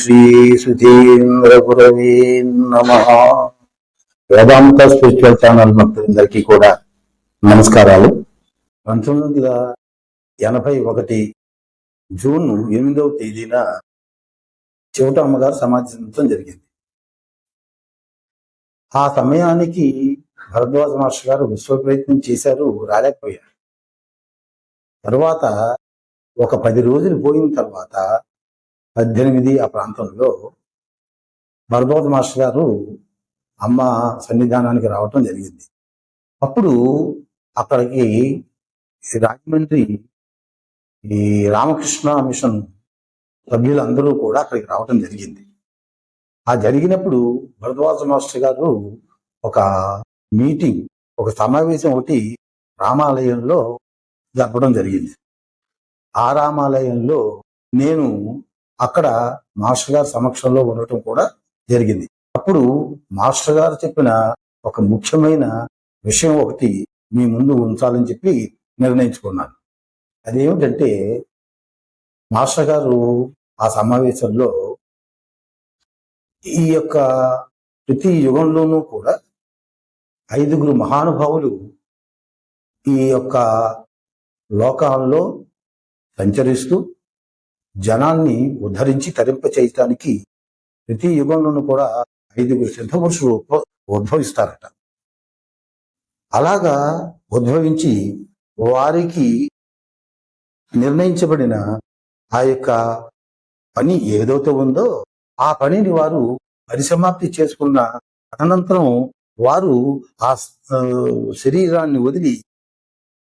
శ్రీ సుధీంద్ర నమ. వేదాంత spiritual channel భక్తులందరికీ కూడా నమస్కారాలు. పంతొమ్మిది వందల ఎనభై ఒకటి జూన్ ఎనిమిదవ తేదీన చెవిట అమ్మగారు సమాధించడం జరిగింది. ఆ సమయానికి భరద్వాజ మాస్టర్ గారు విశ్వ ప్రయత్నం చేశారు రాలేకపోయారు. తర్వాత ఒక పది రోజులు పోయిన తర్వాత పద్దెనిమిది ఆ ప్రాంతంలో భరద్వాజ మాస్టర్ గారు అమ్మ సన్నిధానానికి రావటం జరిగింది. అప్పుడు అక్కడికి రాజమండ్రి ఈ రామకృష్ణ మిషన్ సభ్యులందరూ కూడా అక్కడికి రావటం జరిగింది. ఆ జరిగినప్పుడు భరద్వాజ మాస్టర్ గారు ఒక మీటింగ్ ఒక సమావేశం ఒకటి రామాలయంలో జరపడం జరిగింది. ఆ రామాలయంలో నేను అక్కడ మాస్టర్ గారి సమక్షంలో ఉండటం కూడా జరిగింది. అప్పుడు మాస్టర్ గారు చెప్పిన ఒక ముఖ్యమైన విషయం ఒకటి మీ ముందు ఉంచాలని చెప్పి నిర్ణయించుకున్నాను. అదేమిటంటే మాస్టర్ గారు ఆ సమావేశంలో ఈ యొక్క ప్రతి యుగంలోనూ కూడా ఐదుగురు మహానుభావులు ఈ యొక్క లోకాల్లో సంచరిస్తూ జనాన్ని ఉద్ధరించి తరింప చేయటానికి ప్రతి యుగంలోనూ కూడా ఐదుగురు సిద్ధపురుషులు పురుషులు ఉద్భవిస్తారట. అలాగా ఉద్భవించి వారికి నిర్ణయించబడిన ఆ యొక్క పని ఏదైతే ఉందో ఆ పనిని వారు పరిసమాప్తి చేసుకున్న అనంతరం వారు ఆ ఆ, శరీరాన్ని వదిలి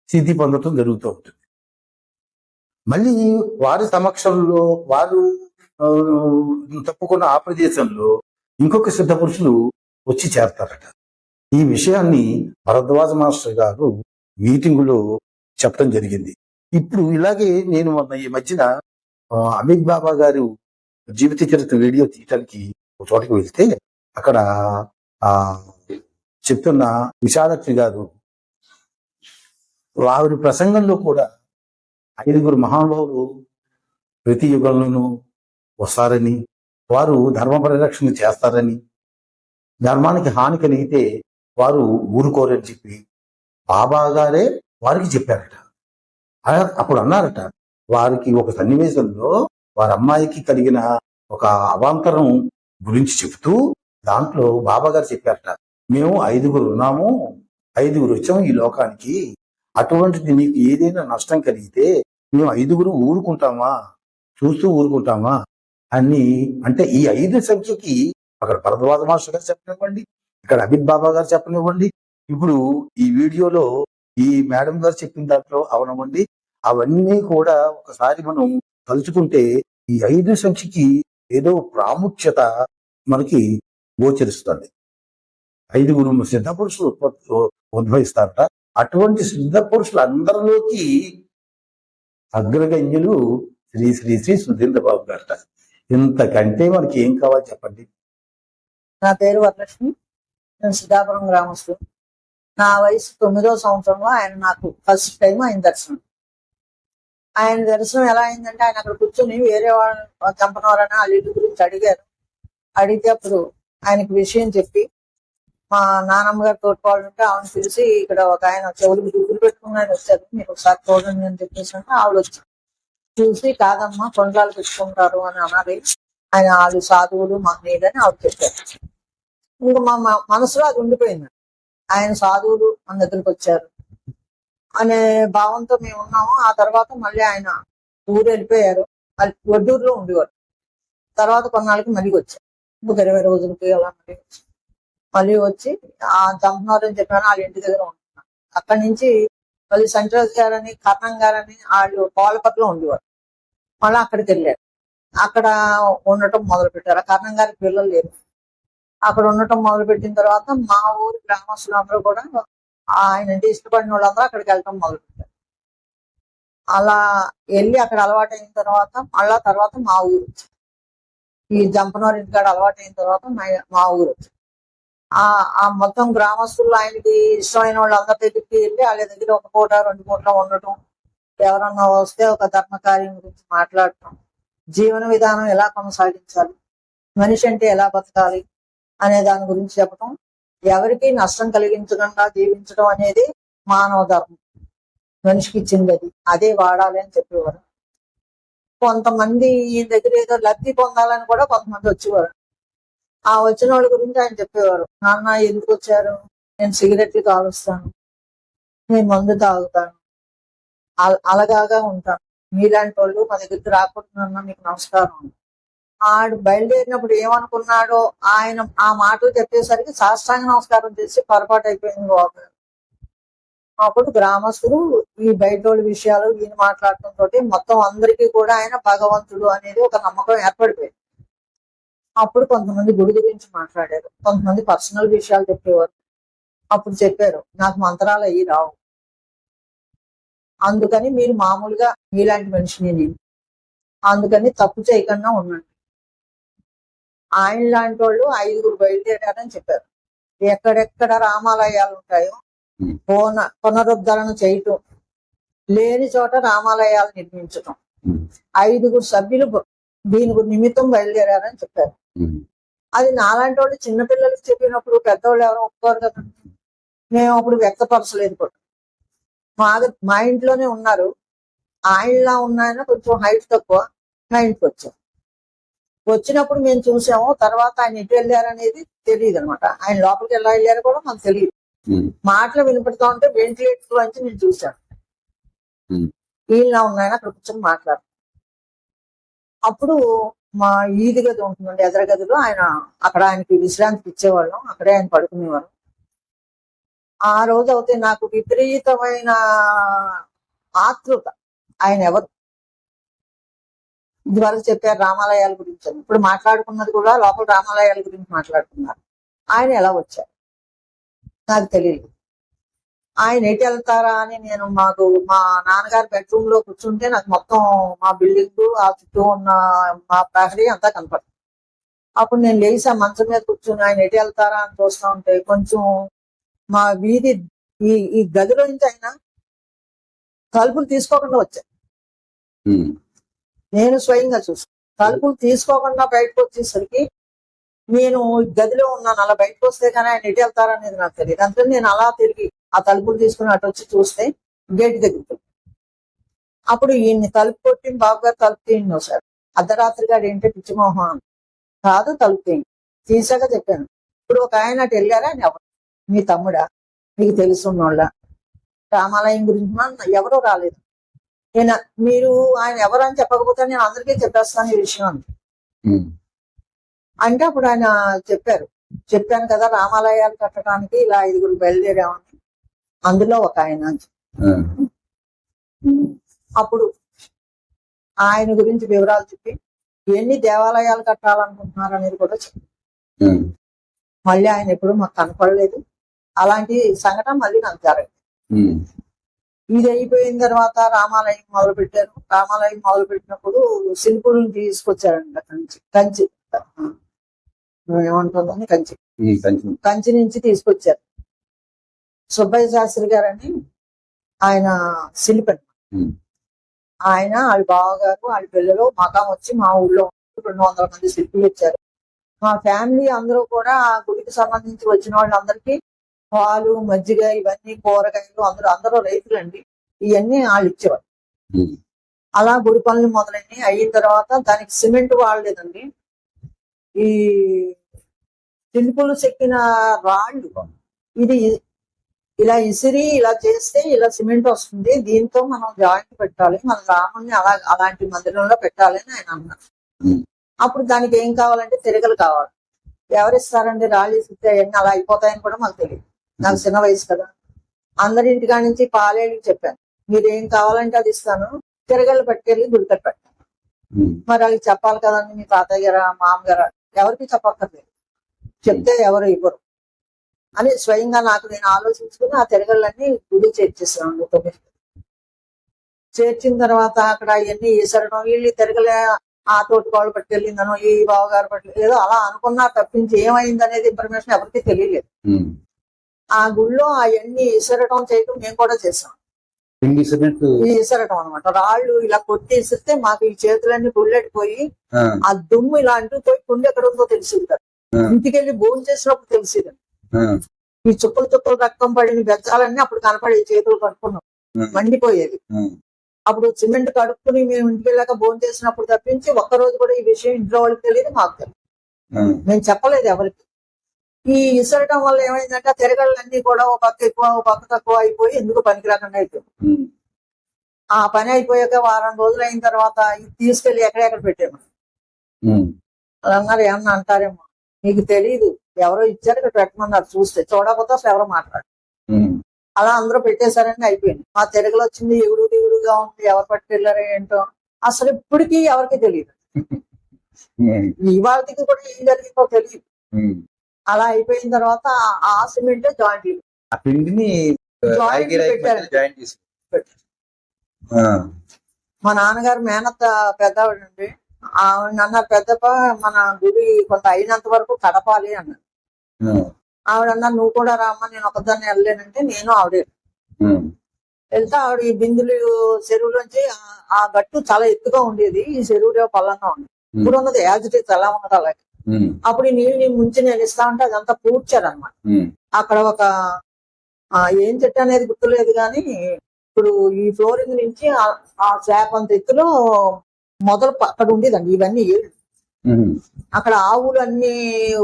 స్థితి పొందటం జరుగుతూ ఉంటుంది. మళ్ళీ వారి సమక్షంలో వారు తప్పుకున్న ఆ ప్రదేశంలో ఇంకొక సిద్ధ పురుషులు వచ్చి చేరతారట. ఈ విషయాన్ని భరద్వాజ మాస్టర్ గారు మీటింగులో చెప్పడం జరిగింది. ఇప్పుడు ఇలాగే నేను మొన్న ఈ మధ్యన అమిత్ బాబా గారు జీవిత చరిత్ర వీడియో తీయటానికి ఒక చోటకి వెళ్తే అక్కడ ఆ చెప్తున్న విశాలక్ష్మి గారు వారి ప్రసంగంలో కూడా ఐదుగురు మహానుభావులు ప్రతి యుగంలోనూ వస్తారని వారు ధర్మ పరిరక్షణ చేస్తారని ధర్మానికి హాని కలిగితే వారు ఊరుకోరని చెప్పి బాబా గారే వారికి చెప్పారట. అప్పుడు అన్నారట వారికి ఒక సన్నివేశంలో వారి అమ్మాయికి కలిగిన ఒక అవాంతరం గురించి చెబుతూ దాంట్లో బాబా గారు చెప్పారట మేము ఐదుగురు ఉన్నాము ఐదుగురు వచ్చాము ఈ లోకానికి అటువంటిది నీకు ఏదైనా నష్టం కలిగితే మేము ఐదుగురు ఊరుకుంటామా? చూస్తూ ఊరుకుంటామా? అని అంటే ఈ ఐదు సంఖ్యకి అక్కడ భరద్వాజ మాస్టర్ గారు చెప్పనివ్వండి ఇక్కడ అమిత్ బాబా గారు చెప్పనివ్వండి. ఇప్పుడు ఈ వీడియోలో ఈ మేడం గారు చెప్పిన దాంట్లో అవనవ్వండి. అవన్నీ కూడా ఒకసారి మనం తలుచుకుంటే ఈ ఐదు సంఖ్యకి ఏదో ప్రాముఖ్యత మనకి గోచరిస్తుంది. ఐదుగురు సిద్ధ పురుషులు ఉద్భవిస్తారట. అటువంటి సిద్ధ పురుషులు అందరిలోకి అగ్రగణ్యులు శ్రీ శ్రీ శ్రీ సుధీంద్ర బాబు గారట ఇంతకంటే మనకి ఏం కావాలి చెప్పండి? నా పేరు వరలక్ష్మి. నేను సిద్ధాపురం గ్రామస్తు నా వయసు తొమ్మిదో సంవత్సరంలో ఆయన నాకు ఫస్ట్ టైం ఆయన దర్శనం. ఆయన దర్శనం ఎలా అయిందంటే ఆయన అక్కడ కూర్చొని వేరే వాళ్ళ చంపనవారని వాళ్ళ ఇంటి గురించి అడిగారు. అడిగితే అప్పుడు ఆయనకు విషయం చెప్పి మా నానమ్మ గారు తోటివాళ్ళు ఉంటే ఆవిడ పిలిచి ఇక్కడ ఒక ఆయన చెవులకు దుగ్గులు పెట్టుకుని ఆయన వచ్చారు. మీకు ఒకసారి చూడండి అని చెప్పేసి అంటే ఆవిడ వచ్చి చూసి కాదమ్మా కొండలాలు పెట్టుకుంటారు అని అన్నారు ఆయన వాళ్ళు సాధువులు మహనీయులని ఆవిడ చెప్పారు. ఇంకా మా మనసులో అది ఉండిపోయింది. ఆయన సాధువులు మన దగ్గరికి వచ్చారు. అనే భావంతో మేము ఉన్నాము. ఆ తర్వాత మళ్ళీ ఆయన ఊరు వెళ్ళిపోయారు. వడ్డూరులో ఉండేవారు. తర్వాత కొన్నాళ్ళకి మళ్ళీ వచ్చారు. ఒక ఇరవై రోజులకి అలా మళ్ళీ వచ్చారు. మళ్ళీ వచ్చి ఆ చంపనారు అని చెప్పాను వాళ్ళ ఇంటి దగ్గర ఉంటున్నాను అక్కడి నుంచి మళ్ళీ సంచరాజ్ గారని కర్ణం గారని వాళ్ళు పాలపట్ల ఉండేవారు. మళ్ళీ అక్కడికి వెళ్ళారు. అక్కడ ఉండటం మొదలు పెట్టారు. ఆ కర్ణం గారి పిల్లలు లేరు. అక్కడ ఉండటం మొదలు పెట్టిన తర్వాత మా ఊరి గ్రామస్తులు అందరూ కూడా ఆయన అంటే ఇష్టపడిన వాళ్ళందరూ అక్కడికి వెళ్ళటం మొదలు పెట్టారు. అలా వెళ్ళి అక్కడ అలవాటు అయిన తర్వాత మళ్ళా తర్వాత మా ఊరు వచ్చింది. ఈ జంపనవారి ఇంటికాడ అలవాటు అయిన తర్వాత మా- మా ఊరు ఆ ఆ మొత్తం గ్రామస్తులు ఆయనకి ఇష్టమైన వాళ్ళందరి దగ్గరికి వెళ్ళి వాళ్ళ దగ్గర ఒక పూట రెండు పూట ఉండటం ఎవరన్నా వస్తే ఒక ధర్మకార్యం గురించి మాట్లాడటం జీవన విధానం ఎలా కొనసాగించాలి మనిషి అంటే ఎలా బతకాలి అనే దాని గురించి చెప్పడం ఎవరికి నష్టం కలిగించకుండా జీవించడం అనేది మానవ ధర్మం. మనిషికి ఇచ్చింది అది అదే వాడాలి అని చెప్పేవారు. కొంతమంది ఈ దగ్గర ఏదో లబ్ధి పొందాలని కూడా కొంతమంది వచ్చేవారు. ఆ వచ్చిన వాళ్ళ గురించి ఆయన చెప్పేవారు. నాన్న ఎందుకు వచ్చారు? నేను సిగరెట్లు కాలుస్తాను నేను మందు తాగుతాను. అల- అలగాగా ఉంటాను మీలాంటి వాళ్ళు మా దగ్గరికి రాకుండా మీకు నమస్కారం ఆడు బయలుదేరినప్పుడు ఏమనుకున్నాడో ఆయన ఆ మాటలు చెప్పేసరికి సాష్టాంగ నమస్కారం చేసి పొరపాటు అయిపోయింది బాబు. అప్పుడు గ్రామస్తులు ఈ బయట వాళ్ళ విషయాలు ఈయన మాట్లాడటం తోటి మొత్తం అందరికీ కూడా ఆయన భగవంతుడు అనేది ఒక నమ్మకం ఏర్పడిపోయింది. అప్పుడు కొంతమంది గుడి గురించి మాట్లాడారు. కొంతమంది పర్సనల్ విషయాలు చెప్పేవారు. అప్పుడు చెప్పారు నాకు మంత్రాలు అయ్యి రావు. అందుకని మీరు మామూలుగా మీలాంటి మనిషిని నేను అందుకని తప్పు చేయకుండా ఉండండి. ఆయన లాంటి వాళ్ళు ఐదుగురు బయలుదేరారని చెప్పారు. ఎక్కడెక్కడ రామాలయాలు ఉంటాయో పున పునరుద్ధరణ చేయటం లేని చోట రామాలయాలు నిర్మించటం. ఐదుగురు సభ్యులు దీని నిమిత్తం బయలుదేరారని చెప్పారు. అది నాలాంటి వాళ్ళు చిన్నపిల్లలకి చెప్పినప్పుడు పెద్దవాళ్ళు ఎవరు ఒప్పుకోరు కదా. మేము అప్పుడు వ్యక్తపరచలేదు కూడా. మా మా ఇంట్లోనే ఉన్నారు. ఆయనలా ఉన్నాయన కొంచెం హైట్ తక్కువ. మా ఇంటికి వచ్చాం వచ్చినప్పుడు మేము చూసాము తర్వాత ఆయన ఎటు వెళ్ళారనేది తెలియదు అనమాట ఆయన లోపలికి ఎలా వెళ్ళారో కూడా మాకు తెలియదు. మాటలు వినపడతా ఉంటే వెంటిలేటర్ నుంచి నేను చూశాను. వీళ్ళ ఉన్నాయని అక్కడ కూర్చొని మాట్లాడు అప్పుడు మా ఈది గది ఉంటుందండి ఎదర గదిలో ఆయన అక్కడ ఆయనకి విశ్రాంతికి ఇచ్చేవాళ్ళం. అక్కడే ఆయన పడుకునేవారు. ఆ రోజు అయితే నాకు విపరీతమైన ఆతృత. ఆయన ఎవరు? ఇదివరకు చెప్పారు రామాలయాల గురించి ఇప్పుడు మాట్లాడుకున్నది కూడా లోపల రామాలయాల గురించి మాట్లాడుతున్నారు ఆయన ఎలా వచ్చారు? నాకు తెలియదు ఆయన ఎటు వెళ్తారా అని నేను మాకు మా నాన్నగారి బెడ్రూమ్లో కూర్చుంటే నాకు మొత్తం మా బిల్డింగ్ ఆ చుట్టూ ఉన్న మా ప్రహరీ అంతా కనపడుతుంది అప్పుడు నేను లేచి ఆ మంచం మీద కూర్చుని ఆయన ఎటు వెళ్తారా అని చూస్తా ఉంటే కొంచెం మా వీధి ఈ ఈ గదిలో నుంచి ఆయన తలుపులు తీసుకోకుండా వచ్చారు ఉమ్, నేను స్వయంగా చూసాను తలుపులు తీసుకోకుండా బయటకు వచ్చేసరికి నేను ఈ గదిలో ఉన్నాను అలా బయటకు వస్తే కానీ ఆయన ఎటు వెళ్తారనేది నాకు తెలియదు. అందుకని నేను అలా తిరిగి ఆ తలుపులు తీసుకుని అటు వచ్చి చూస్తే గేట్ దగ్గరికి. అప్పుడు ఈయన్ని తలుపు కొట్టి బాబు గారు తలుపు తీయండి ఒకసారి అర్ధరాత్రి గారు ఏంటంటే పిచ్చిమోహం అని. కాదు తలుపు తీయండి. తీసాక చెప్పాను. ఇప్పుడు ఒక ఆయన అటు వెళ్ళారా? అని ఎవరు? మీ తమ్ముడా? మీకు తెలుసున్నోళ్ళ రామాలయం గురించి ఎవరూ రాలేదు. నేను మీరు ఆయన ఎవరు అని చెప్పకపోతే నేను అందరికీ చెప్పేస్తాను ఈ విషయం అని. అంటే అప్పుడు ఆయన చెప్పారు. చెప్పాను కదా రామాలయాలు కట్టడానికి ఇలా ఐదుగురు బయలుదేరామని. అందులో ఒక ఆయన అప్పుడు ఆయన గురించి వివరాలు చెప్పి ఎన్ని దేవాలయాలు కట్టాలనుకుంటున్నారు అనేది కూడా చెప్పారు ఉమ్, మళ్ళీ ఆయన ఎప్పుడు మాకు కనపడలేదు. అలాంటి సంఘటన మళ్ళీ నాకు జరగదు ఇది అయిపోయిన తర్వాత రామాలయం మొదలు పెట్టారు రామాలయం మొదలు పెట్టినప్పుడు శిల్పులను తీసుకొచ్చారండి అక్కడి నుంచి కంచి. ఏమంటుందని కొంచెం. కంచి నుంచి తీసుకొచ్చారు. సుబ్బయ్య శాస్త్రి గారని ఆయన శిల్పి. ఉమ్, ఆయన వాళ్ళ బావగారు వాళ్ళ పిల్లలు మకాం వచ్చి మా ఊళ్ళో రెండు వందల మంది శిల్పులు వచ్చారు మా ఫ్యామిలీ అందరూ కూడా ఆ గుడికి సంబంధించి వచ్చిన వాళ్ళందరికీ పాలు మజ్జిగ ఇవన్నీ కూరగాయలు అందరూ అందరూ రైతులండి. ఇవన్నీ వాళ్ళు ఇచ్చేవారు అలా గుడి పనులు మొదలైనవి అయిన తర్వాత దానికి సిమెంట్ వాడలేదండి. ఈ శిల్పులు చెక్కిన రాళ్ళు ఇది ఇలా ఇసిరి ఇలా చేస్తే ఇలా సిమెంట్ వస్తుంది దీంతో మనం జాయింట్ పెట్టాలి మన రాముల్ని అలా అలాంటి మందిరంలో పెట్టాలి అని ఆయన అన్నారు అప్పుడు దానికి ఏం కావాలంటే తిరగలు కావాలి. ఎవరిస్తారండి రాళ్ళు ఇస్తే అవన్నీ అలా అయిపోతాయని కూడా మాకు తెలియదు. నాకు చిన్న వయసు కదా. అందరి ఇంటికాడ నుంచి పాలేళ్ళకి చెప్పాను. మీరు ఏం కావాలంటే అది ఇస్తాను. తిరగలు పట్టుకెళ్ళి గుడికట్టు పెట్టాను. మరి వాళ్ళకి చెప్పాలి కదండి మీ తాతయ్య గారా మామగారా? ఎవరికి చెప్పక్కర్లేదు. చెప్తే ఎవరు ఇవ్వరు. అని స్వయంగా నాకు నేను ఆలోచించుకుని ఆ తిరగళ్ళన్నీ గుడి చేర్చేసాను తొమ్మిది చేర్చిన తర్వాత అక్కడ అవన్నీ ఈసరడం వీళ్ళు తిరగలే ఆ తోటి వాళ్ళు పట్టుకెళ్ళిందనో ఈ బావగారు పట్టు ఏదో అలా అనుకున్నా తప్పించి ఏమైంది అనేది ఇన్ఫర్మేషన్ ఎవరికి తెలియలేదు. ఆ గుళ్ళో అవన్నీ ఇసరడం చేయటం మేము కూడా చేసాం ఇసరటం అనమాట రాళ్ళు ఇలా కొట్టి ఇసిరితే మాకు ఈ చేతులన్నీ పుల్లెట్టిపోయి ఆ, ఆ దుమ్ము ఇలా అంటుకుపోయి కుండ ఎక్కడ ఉందో తెలిసింది కదా. ఆ. ఇంటికి వెళ్ళి భోజనం చేసినప్పుడు తెలిసింది. ఆ, ఈ చుక్కలు చుక్కలు రక్తం పడిన బెచ్చాలన్నీ అప్పుడు కనపడే చేతులు కట్టుకున్నాం. మండిపోయేది అప్పుడు సిమెంట్ కడుక్కుని మేము ఇంటికి వెళ్ళాక భోజనం చేసినప్పుడు తప్పించి ఒక్క రోజు కూడా ఈ విషయం ఇంట్లో వాళ్ళకి తెలియదు మాకు తెలియదు. మేము చెప్పలేదు ఎవరికి. ఈ ఇసరటం వల్ల ఏమైందంటే తిరగళ్ళన్నీ కూడా ఒక పక్క ఎక్కువ ఒక పక్క తక్కువ అయిపోయి ఎందుకు పనికి రాకుండా అయిపోయింది. ఆ. పని అయిపోయాక వారం రోజులు అయిన తర్వాత ఇది తీసుకెళ్ళి ఎక్కడెక్కడ పెట్టాము? అన్నారు ఏమన్నా అంటారేమో? మీకు తెలియదు ఎవరో ఇచ్చారు ఇక్కడ పెట్టమన్నారు. చూస్తే చూడకపోతే అసలు ఎవరో మాట్లాడు అలా అందరూ పెట్టేశారని అయిపోయింది. మా తెలుగులో వచ్చింది ఎగుడు దిగుడుగా ఉంది ఎవరు పట్టుకెళ్ళారో ఏంటో అసలు ఇప్పటికీ ఎవరికి తెలియదు ఇవాళకి కూడా ఏం జరిగిందో తెలియదు. అలా అయిపోయిన తర్వాత ఆ- సిమెంట్ జాయింట్ పిండిని మా నాన్నగారు మేనత్త పెద్దవాడు అండి ఆవిడ అన్నారు పెద్దప్ప మన గుడి కొంత అయినంత వరకు కడపాలి అన్నారు. ఆవిడ అన్నారు నువ్వు కూడా రామ్మా నేను ఒకదాన్ని వెళ్ళలేనంటే నేను ఆవిడే. వెళ్తే ఆవిడ ఈ బిందులు చెరువులోంచి ఆ- ఆ గట్టు చాలా ఎత్తుగా ఉండేది. ఈ చెరువు పల్లంగా ఉంది. ఇప్పుడు ఉన్నది యాజ్ ఇట్ ఈస్ ఎలా ఉన్నది అలాగే. అప్పుడు ఈ నీళ్ళు ముంచి నేను ఇస్తా ఉంటే అదంతా పూడ్చారు అనమాట ఉమ్, అక్కడ ఒక ఏం చెట్టు అనేది గుర్తులేదు కానీ ఇప్పుడు ఈ ఫ్లోరింగ్ నుంచి ఆ- స్లాబ్ అంత ఎత్తులో మొదలు అక్కడ ఉండేదండి. ఇవన్నీ ఏళ్ళు అక్కడ ఆవులు అన్ని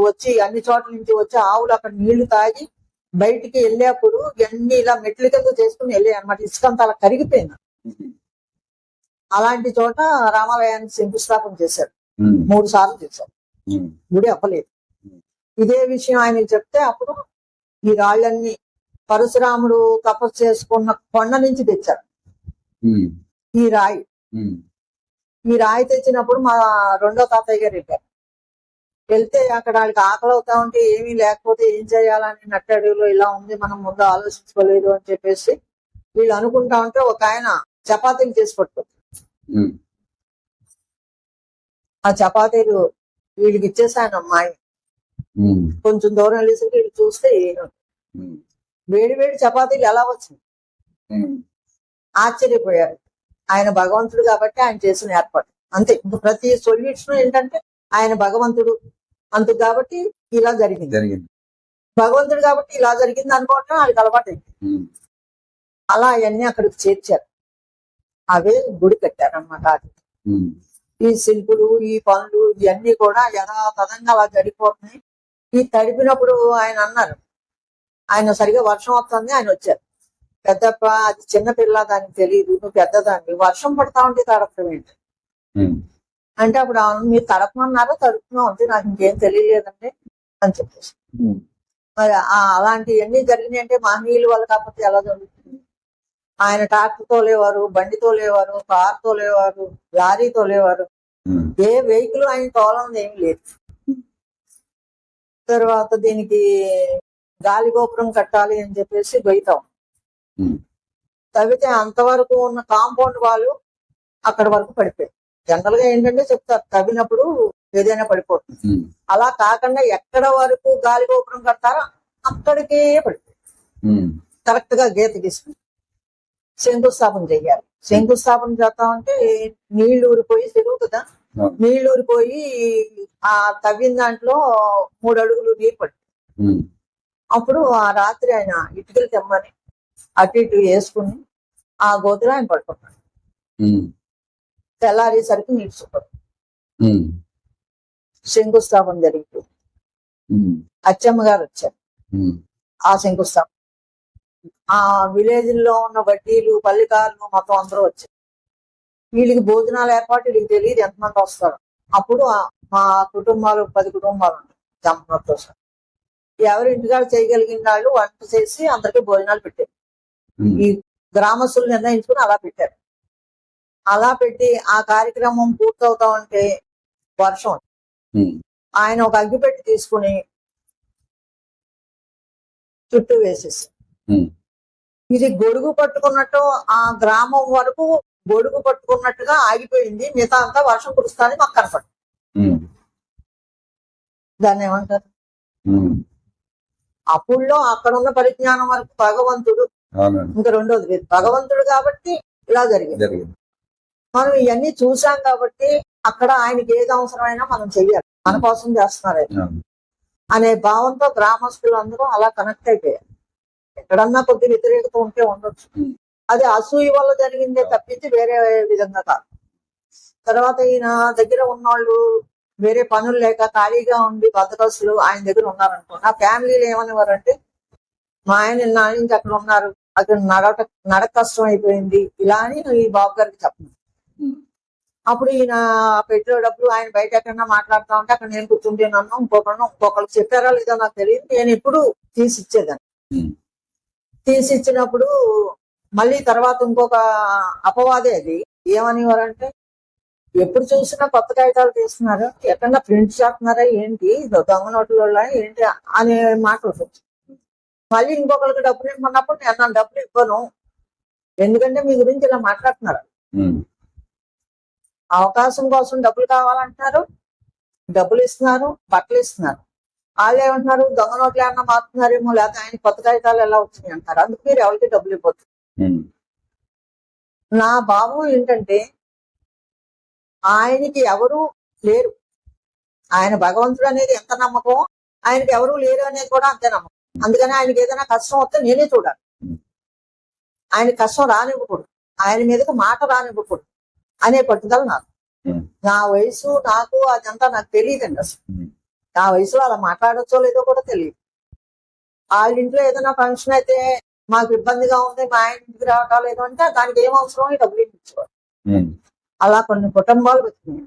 వచ్చి అన్ని చోట్ల నుంచి వచ్చి ఆవులు అక్కడ నీళ్ళు తాగి బయటికి వెళ్ళేప్పుడు ఇవన్నీ ఇలా మెట్ల కింద చేసుకుని వెళ్ళాయి అనమాట ఇసుకంతా అలా కరిగిపోయింది. అలాంటి చోట రామాలయాన్ని శంకుస్థాపన చేశారు. మూడు సార్లు చేశారు. గుడి అవ్వలేదు ఇదే విషయం ఆయనకి చెప్తే అప్పుడు ఈ రాళ్ళన్నీ పరశురాముడు తపస్సు చేసుకున్న కొండ నుంచి తెచ్చారు. ఈ రాయి. ఈ రాయి తెచ్చినప్పుడు మా రెండో తాతయ్య గారు వెళ్ళారు. వెళ్తే అక్కడ వాళ్ళకి ఆకలి అవుతా ఉంటే ఏమీ లేకపోతే ఏం చేయాలని నట్టడిలో ఇలా ఉంది మనం ముందు ఆలోచించుకోలేదు అని చెప్పేసి వీళ్ళు అనుకుంటా ఉంటే ఒక ఆయన చపాతీలు చేసి పట్టుకో ఉమ్, ఆ చపాతీలు వీళ్ళకి ఇచ్చేసి ఆయన. అమ్మాయి కొంచెం దూరం వెళ్ళేసరికి వీళ్ళు చూస్తే వేడి వేడి చపాతీలు ఎలా వచ్చింది ఆశ్చర్యపోయారు. ఆయన భగవంతుడు కాబట్టి ఆయన చేసిన ఏర్పాటు. అంతే. ఇంక ప్రతి సొల్యూషన్ ఏంటంటే ఆయన భగవంతుడు అంతే కాబట్టి ఇలా జరిగింది. జరిగింది. భగవంతుడు కాబట్టి ఇలా జరిగింది అనుకోవటం వాళ్ళకి అలవాటు అయింది అలా అవన్నీ అక్కడికి చేర్చారు. అవే గుడి కట్టారు అన్నమాట ఉమ్, ఈ శిల్పులు ఈ పనులు ఇవన్నీ కూడా యథాతథంగా అలా జరిగిపోతున్నాయి. ఈ తడిపినప్పుడు ఆయన అన్నారు. ఆయన సరిగా వర్షం వస్తుంది ఆయన వచ్చారు. పెద్దప్ప అది చిన్న పిల్ల దానికి తెలియదు నువ్వు పెద్దదాన్ని వర్షం పడతా ఉంటే తడపడం ఏంటి? అంటే అప్పుడు అవును మీరు తడపమన్నారో తడుపుతున్నాం? అంతే నాకు ఇంకేం తెలియలేదండి అని చెప్పేసి. మరి అలాంటివన్నీ జరిగినాయి అంటే మహనీయుల వల్ల కాకపోతే ఎలా జరుగుతుంది? ఆయన ట్రాక్టర్ తోలేవారు బండి తోలేవారు కార్ తోలేవారు లారీ తోలేవారు ఏ వెహికల్ ఆయన తోలం ఏమి లేదు. తర్వాత దీనికి గాలి గోపురం కట్టాలి అని చెప్పేసి ఉమ్, తవ్వితే అంతవరకు ఉన్న కాంపౌండ్ వాళ్ళు అక్కడ వరకు పడిపోయాయి జనరల్గా ఏంటంటే చెప్తారు తవ్వినప్పుడు ఏదైనా పడిపోతుంది. అలా కాకుండా ఎక్కడ వరకు గాలి గోపురం కడతారో అక్కడికే పడిపోయి కరెక్ట్గా గీత గీసుకుని శంకుస్థాపన చెయ్యాలి. శంకుస్థాపన చేస్తామంటే నీళ్ళు ఊరిపోయి చెరువు కదా. నీళ్ళు ఊరిపోయి ఆ తవ్విన దాంట్లో మూడు అడుగులు నీరు పడి అప్పుడు ఆ రాత్రి ఆయన ఇటుకలు తెమ్మని అటు ఇటు వేసుకుని ఆ గోతులో ఆయన పడుకున్నాడు ఉమ్, తెల్లారేసరికి నీరు చూపడు శంకుస్థాపన జరిగింది అచ్చమ్మ గారు వచ్చారు. ఆ శంకుస్థాపన. ఆ విలేజ్లో ఉన్న వడ్డీలు పల్లికారులు మొత్తం అందరూ వచ్చారు. వీళ్ళకి భోజనాలు ఏర్పాటు వీళ్ళకి తెలియదు ఎంతమంది వస్తారు. అప్పుడు మా కుటుంబాలు పది కుటుంబాలు ఉంటాయి జమ్మతో ఎవరి ఇంటికాడ చేయగలిగిన వాళ్ళు వంట చేసి అందరికి భోజనాలు పెట్టారు. ఈ గ్రామస్తులు నిర్ణయించుకుని అలా పెట్టారు. అలా పెట్టి ఆ కార్యక్రమం పూర్తవుతా ఉంటే వర్షం ఆయన ఒక అగ్గిపెట్టి తీసుకుని చుట్టూ వేసేసి. ఇది గొడుగు పట్టుకున్నట్టు ఆ గ్రామం వరకు గొడుగు పట్టుకున్నట్టుగా ఆగిపోయింది. మిగతా అంతా వర్షం కురుస్తాని మాకు కనపడు దాన్ని ఏమంటారు? ఉమ్, అప్పుడులో అక్కడ ఉన్న పరిజ్ఞానం వరకు భగవంతుడు ఇంకా రెండోది లేదు భగవంతుడు కాబట్టి ఇలా జరిగింది. మనం ఇవన్నీ చూసాం కాబట్టి అక్కడ ఆయనకి ఏది అవసరమైనా మనం చెయ్యాలి. మన కోసం చేస్తున్నారు. అనే భావంతో గ్రామస్తులందరూ అలా కనెక్ట్ అయిపోయారు. ఎక్కడన్నా కొద్ది వ్యతిరేకత ఉంటే ఉండొచ్చు. అది అసూయ వల్ల జరిగిందే తప్పించి వేరే విధంగా కాదు. తర్వాత ఈయన దగ్గర ఉన్నవాళ్ళు వేరే పనులు లేక ఖాళీగా ఉండి బద్దకస్తులు ఆయన దగ్గర ఉన్నారనుకో నా ఫ్యామిలీలో ఏమనేవారంటే మా ఆయన నా నుంచి అక్కడ ఉన్నారు. అక్కడ నడక నడక కష్టం అయిపోయింది. ఇలా అని ఈ బాబు గారికి చెప్పను. అప్పుడు ఈయన పెట్టేటప్పుడు ఆయన బయట ఎక్కడన్నా మాట్లాడుతా ఉంటే అక్కడ నేను కూర్చుంటేనన్నా ఇంకొకరు ఇంకొకరికి చెప్పారా లేదో నాకు తెలియదు. నేను ఎప్పుడు తీసి ఇచ్చేదాన్ని. Hmm. తీసి ఇచ్చినప్పుడు మళ్ళీ తర్వాత ఇంకొక అపవాదే అది. ఏమనేవారంటే ఎప్పుడు చూసినా కొత్త కాగితాలు తీస్తున్నారు ఎక్కడన్నా ప్రింట్ చేస్తున్నారా? ఏంటి? దొంగ నోట్ల ఏంటి? అనే మాటలు. మళ్ళీ ఇంకొకరికి డబ్బులు ఇవ్వమన్నప్పుడు నేను నా డబ్బులు ఇవ్వను. ఎందుకంటే మీ గురించి ఇలా మాట్లాడుతున్నారు. అవకాశం కోసం డబ్బులు కావాలంటున్నారు డబ్బులు ఇస్తున్నారు బట్టలు ఇస్తున్నారు. వాళ్ళు ఏమంటున్నారు దొంగ నోట్లు ఏమన్నా మారుతున్నారేమో లేకపోతే ఆయన కొత్త కాగితాలు ఎలా వచ్చినాయి అంటారు. అందుకు మీరు ఎవరికి డబ్బులు ఇవ్వద్దు. నా భావం ఏంటంటే ఆయనకి ఎవరు లేరు. ఆయన భగవంతుడు అనేది ఎంత నమ్మకం ఆయనకి ఎవరు లేరు అనేది కూడా అంతే నమ్మకం. అందుకని ఆయనకి ఏదైనా కష్టం వస్తే నేనే చూడాలి ఆయన కష్టం రానివ్వకూడదు ఆయన మీదకి మాట రానివ్వకూడదు అనే పట్టుదల నాకు. నా వయసు నాకు అదంతా నాకు తెలియదండి అసలు. నా వయసులో అలా మాట్లాడచ్చో లేదో కూడా తెలియదు వాళ్ళ ఇంట్లో ఏదైనా ఫంక్షన్ అయితే మాకు ఇబ్బందిగా ఉంది మా ఆయన ఇంటికి రావటం లేదు అంటే దానికి ఏం అవసరం డబ్బులు ఇచ్చుకోవాలి ఉమ్. అలా కొన్ని కుటుంబాలు వచ్చినాయి.